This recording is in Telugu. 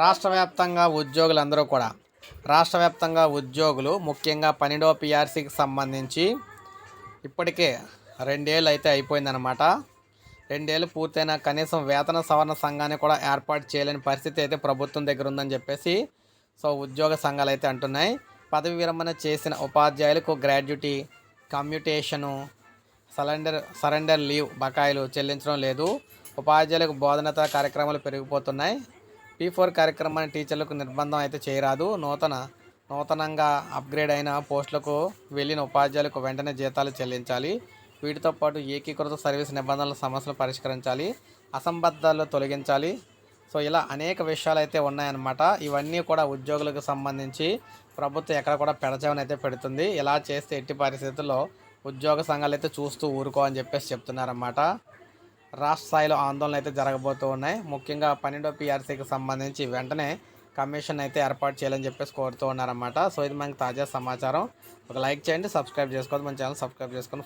రాష్ట్ర వ్యాప్తంగా ఉద్యోగులందరూ కూడా. రాష్ట్ర వ్యాప్తంగా ఉద్యోగులు ముఖ్యంగా పన్నెండవ పిఆర్సీకి సంబంధించి ఇప్పటికే రెండేళ్ళు అయితే అయిపోయిందనమాట రెండేళ్ళు పూర్తయిన కనీసం వేతన సవరణ సంఘాన్ని కూడా ఏర్పాటు చేయలేని పరిస్థితి అయితే ప్రభుత్వం దగ్గర ఉందని చెప్పేసి సో ఉద్యోగ సంఘాలు అయితే అంటున్నాయి. పదవి విరమణ చేసిన ఉపాధ్యాయులకు gratuity commutation surrender surrender leave బకాయిలు చెల్లించడం లేదు. ఉపాధ్యాయులకు బోధనత కార్యక్రమాలు పెరిగిపోతున్నాయి. పీ ఫోర్ కార్యక్రమాన్ని టీచర్లకు నిర్బంధం అయితే చేయరాదు. నూతన నూతనంగా అప్గ్రేడ్ అయిన పోస్టులకు వెళ్ళిన ఉపాధ్యాయులకు వెంటనే జీతాలు చెల్లించాలి. వీటితో పాటు ఏకీకృత సర్వీస్ నిబంధనల సమస్యలు పరిష్కరించాలి. అసంబద్ధాలు తొలగించాలి. సో ఇలా అనేక విషయాలు అయితే ఉన్నాయన్నమాట. ఇవన్నీ కూడా ఉద్యోగులకు సంబంధించి ప్రభుత్వం ఎక్కడ కూడా పెడచవని అయితే పెడుతుంది. ఇలా చేస్తే ఎట్టి పరిస్థితుల్లో ఉద్యోగ సంఘాలు అయితే చూస్తూ ఊరుకో అని చెప్పేసి చెప్తున్నారన్నమాట. రాష్ట్ర స్థాయిలో ఆందోళన అయితే జరగబోతూ ఉన్నాయి. ముఖ్యంగా పన్నెండో పిఆర్సీకి సంబంధించి వెంటనే కమిషన్ అయితే ఏర్పాటు చేయాలని చెప్పేసి కోరుతూ ఉన్నారన్నమాట. సో ఇది మనకి తాజా సమాచారం. ఒక లైక్ చేయండి సబ్స్క్రైబ్ చేసుకోవద్దు. మన ఛానల్ సబ్స్క్రైబ్ చేసుకొని